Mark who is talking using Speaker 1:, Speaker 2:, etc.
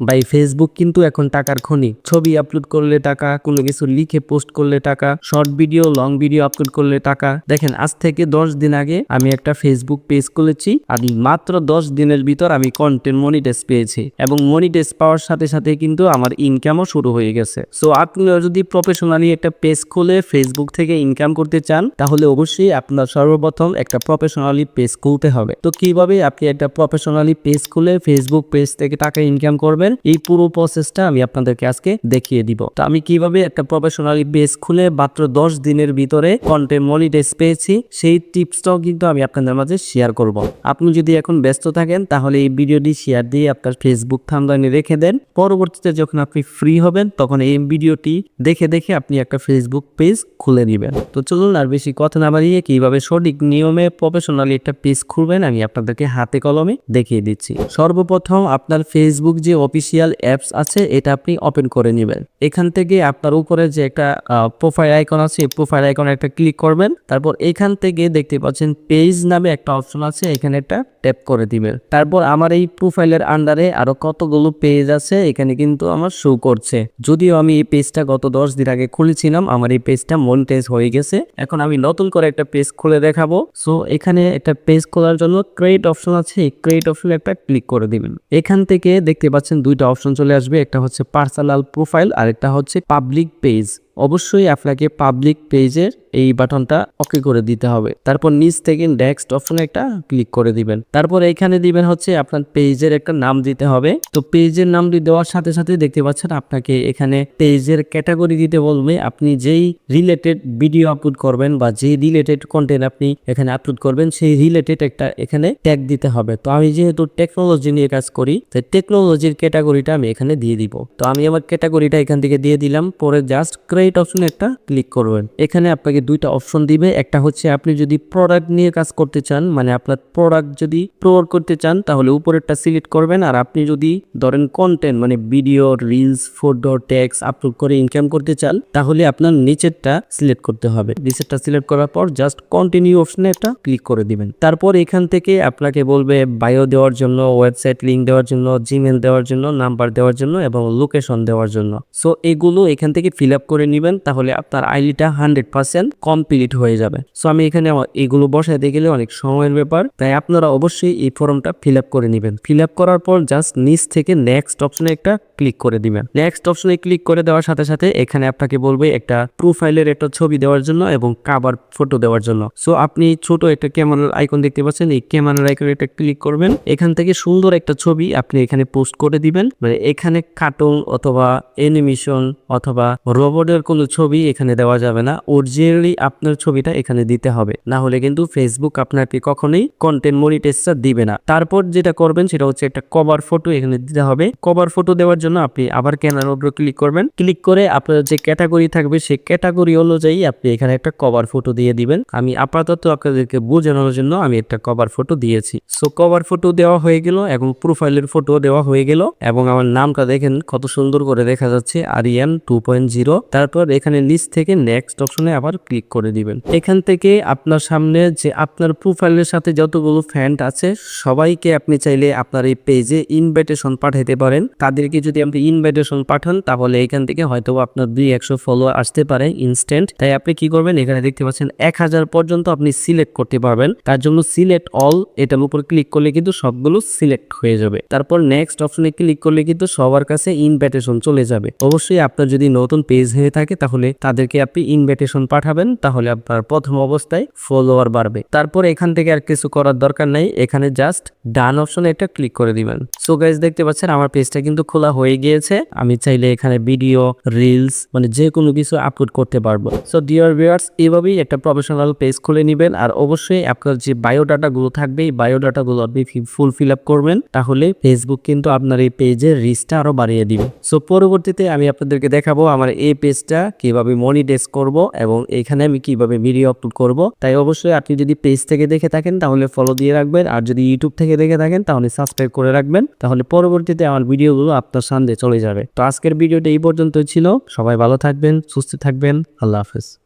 Speaker 1: ভাই ফেসবুক কিন্তু এখন টাকার খনি। ছবি আপলোড করলে টাকা, কোনো কিছু লিখে পোস্ট করলে টাকা short video long video upload করলে টাকা। দেখেন, আজ থেকে দশ দিন আগে আমি একটা ফেসবুক পেজ খুলেছি আর মাত্র দশ দিনের ভিতর আমি কন্টেন্ট মনিটাইজ পেয়েছি এবং মনিটাইজ পাওয়ার সাথে সাথে কিন্তু আমার ইনকামও শুরু হয়ে গেছে। সো আপনারা যদি প্রফেশনালি একটা পেজ খুলে ফেসবুক থেকে ইনকাম করতে চান, তাহলে অবশ্যই আপনার সর্বপ্রথম একটা প্রফেশনালি পেজ খুলতে হবে। তো কীভাবে আপনি একটা প্রফেশনালি পেজ খুলে ফেসবুক পেজ থেকে টাকা ইনকাম করবেন? এই পুরো প্রসেসটা আমি আপনাদেরকে আজকে দেখিয়ে দিব। তো আমি কীভাবে একটা প্রফেশনালি পেজ খুলে মাত্র দশ দিনের ভিতরে কন্টেন্ট মনিটাইজ পেয়েছি, সেই টিপসটাও কিন্তু আমি আপনাদের মাঝে শেয়ার করব। আপনি যদি এখন ব্যস্ত থাকেন, তাহলে এই ভিডিওটি শেয়ার দিয়ে আপনার ফেসবুক থামদানি রেখে দেন। পরবর্তীতে যখন আপনি ফ্রি হবেন, তখন এই ভিডিওটি দেখে দেখে আপনি একটা ফেসবুক পেজ খুলে নেবেন। তো চলুন আর বেশি কথা না বাড়িয়ে কীভাবে সঠিক নিয়মে প্রফেশনালি একটা পেজ খুলবেন, আমি আপনাদেরকে হাতে কলমে দেখিয়ে দিচ্ছি। সর্বপ্রথম আপনার ফেসবুক যে অফিসিয়াল অ্যাপস আছে, এটা আপনি ওপেন করে নেবেন। এখান থেকে আপনার উপরে যে একটা প্রোফাইল আইকন আছে, এই প্রোফাইল আইকনে একটা ক্লিক করবেন। তারপর এখান থেকে দেখতে পাচ্ছেন পেজ নামে একটা অপশন আছে, এখানে একটা ট্যাপ করে দিবেন। তারপর আমার এই প্রোফাইলের আন্ডারে আরও কতগুলো পেজ আছে, এখানে কিন্তু আমার শো করছে। যদিও আমি এই পেজটা গত দশ দিন আগে খুলেছিলাম, আমার এই পেজটা মনিটাইজ হয়ে গেছে। এখন আমি নতুন করে একটা পেজ খুলে দেখাবো। সো এখানে একটা পেজ খোলার জন্য ক্রেডিট অপশন আছে, এই ক্রিয়েট অপশনে একটা ক্লিক করে দিবেন। এখান থেকে দেখতে পাচ্ছেন দুইটা অপশন চলে আসবে, একটা হচ্ছে পার্সোনাল প্রোফাইল আর একটা হচ্ছে পাবলিক পেজ। অবশ্যই আপনাকে পাবলিক পেজের এই বাটনটা ওকে করে দিতে হবে। তারপর নিচ থেকে নেক্সট অপশনে একটা ক্লিক করে দিবেন। তারপর এখানে দিবেন হচ্ছে আপনার পেজের একটা নাম দিতে হবে। তো পেজের নাম দেওয়ার সাথে সাথে দেখতে পাচ্ছেন আপনাকে এখানে পেজের ক্যাটাগরি দিতে বলবে। আপনি যেই রিলেটেড ভিডিও আপলোড করবেন বা যেই রিলেটেড কন্টেন্ট আপনি এখানে আপলোড করবেন, সেই রিলেটেড একটা এখানে ট্যাগ দিতে হবে। তো আমি যেহেতু টেকনোলজি নিয়ে কাজ করি, তাই টেকনোলজির ক্যাটাগরিটা আমি এখানে দিয়ে দিব। তো আমি আমার ক্যাটাগরিটা এখান থেকে দিয়ে দিলাম। পরে জাস্ট ক্রেডিট অপশনে একটা ক্লিক করবেন। এখানে আপনাকে দুইটা অপশন দিবে। একটা হচ্ছে আপনি যদি প্রোডাক্ট নিয়ে কাজ করতে চান মানে আপনার প্রোডাক্ট যদি প্রোভাইড করতে চান, তাহলে উপরেরটা সিলেক্ট করবেন। আর আপনি যদি ধরেন কন্টেন্ট মানে video reels photo text upload করে ইনকাম করতে চান, তাহলে আপনার নিচেরটা সিলেক্ট করতে হবে। নিচেরটা সিলেক্ট করার পর জাস্ট কন্টিনিউ অপশনে একটা ক্লিক করে দিবেন। তারপর এখান থেকে আপনাকে বলবে বায়ো দেওয়ার জন্য ওয়েবসাইট লিঙ্ক দেওয়ার জন্য জিমেল দেওয়ার জন্য নাম্বার দেওয়ার জন্য এবং লোকেশন দেওয়ার জন্য। সো এগুলো এখান থেকে ফিল আপ করে নেবেন। তাহলে আপনার আইডিটা হান্ড্রেড পার্সেন্ট কমপ্লিট হয়ে যাবে। সো আমি এখানে এগুলো বসাইতে গেলে অনেক সময়ের ব্যাপার। তাই আপনারা অবশ্যই এই ফর্মটা ফিল আপ করে নেবেন। ফিল আপ করার পর জাস্ট নিচ থেকে নেক্সট অপশনে একটা ক্লিক করে দিবেন। নেক্সট অপশনে ক্লিক করে দেওয়ার সাথে সাথে এখানে আপনাকে বলবে একটা প্রোফাইলের একটা ছবি দেওয়ার জন্য এবং কাবার ফটো দেওয়ার জন্য। সো আপনি ছোট একটা ক্যামেরার আইকন দেখতে পাচ্ছেন। এই ক্যামেরার আইকনে একটা ক্লিক করবেন। এখান থেকে সুন্দর একটা ছবি আপনি এখানে পোস্ট করে দিবেন। মানে এখানে কার্টুন অথবা অ্যানিমেশন অথবা রোবটের কোনো ছবি এখানে দেওয়া যাবে না। অরিজিনালি আপনার ছবিটা এখানে দিতে হবে। না হলে কিন্তু ফেসবুক আপনাকে কখনোই কন্টেন্ট মনিটাইজটা দিবে না। তারপর যেটা করবেন সেটা হচ্ছে একটা কভার ফটো এখানে দিতে হবে। কভার ফটো দেওয়ার জন্য আপনি আবার ক্যামেরার উপরে ক্লিক করবেন। ক্লিক করে আপনার যে ক্যাটাগরি থাকবে, সেই ক্যাটাগরি অনুযায়ী আপনি এখানে একটা কভার ফটো দিয়ে দিবেন। আমি আপাতত আপনাদেরকে বোঝানোর জন্য আমি একটা কভার ফটো দিয়েছি। সো কভার ফটো দেওয়া হয়ে গেল এবং প্রোফাইলের ফটো দেওয়া হয়ে গেল এবং আমার নামটা দেখেন কত সুন্দর করে দেখা যাচ্ছে। আরিয়ান টু পয়েন্ট জিরো তারপর এখানে লিস্ট থেকে নেক্সট অপশনে আবার ক্লিক করে দিবেন। এখান থেকে আপনার সামনে যে আপনার প্রোফাইলের সাথে যতগুলো ফ্যান্ট আছে, সবাইকে আপনি চাইলে আপনার এই পেজে ইনভাইটেশন পাঠাতে পারেন। তাদেরকে যদি আপনি ইনভাইটেশন পাঠান, তাহলে এখান থেকে হয়তো আপনার দুই একশো ফলো আসতে পারে ইনস্ট্যান্ট তাই আপনি কি করবেন? এখানে দেখতে পাচ্ছেন, এক হাজার পর্যন্ত আপনি সিলেক্ট করতে পারবেন। তার জন্য সিলেক্ট অল এটার উপর ক্লিক করলে কিন্তু সবগুলো সিলেক্ট হয়ে যাবে। তারপর নেক্সট অপশনে ক্লিক করলে কিন্তু সবার কাছে ইনভাইটেশন চলে যাবে। অবশ্যই আপনার যদি নতুন পেজ হয়ে থাকে, তাহলে তাদেরকে আপনি ইনভাইটেশন পাঠাবেন। তাহলে আপনার প্রথম অবস্থায় ফলোয়ার বাড়বে। তারপর এখান থেকে আর কিছু করার দরকার নাই, এখানে জাস্ট ডান অপশনে একটা ক্লিক করে দিবেন। সো গাইজ দেখতে পাচ্ছেন আমার পেজটা কিন্তু খোলা হয়ে গিয়েছে। আমি চাইলে এখানে ভিডিও রিলস মানে যে কোনো কিছু আপলোড করতে পারব। সো ডিয়ার ভিউয়ার্স এভাবেই একটা প্রফেশনাল পেজ খুলে নেবেন। আর অবশ্যই আপনার যে বায়োডাটা গুলো থাকবে, এই বায়োডাটা গুলো আপনি ফুল ফিল আপ করবেন, তাহলে ফেসবুক কিন্তু আপনার এই পেজের রিচটা আরও বাড়িয়ে দিবে। সো পরবর্তীতে আমি আপনাদেরকে দেখাবো আমার এই পেজটা কীভাবে মনিটাইজ করব এবং এখানে আমি কীভাবে ভিডিও আপলোড করব? তাই অবশ্যই আপনি যদি পেজ থেকে দেখে থাকেন, তাহলে ফলো দিয়ে রাখবেন। আর যদি ইউটিউব থেকে দেখে থাকেন, তাহলে সাবস্ক্রাইব করে রাখবেন। তাহলে পরবর্তীতে আমার ভিডিওগুলো আপনার সামনে চলে যাবে। তো আজকের ভিডিওটা এই পর্যন্ত ছিল। সবাই ভালো থাকবেন, সুস্থ থাকবেন। আল্লাহ হাফেজ।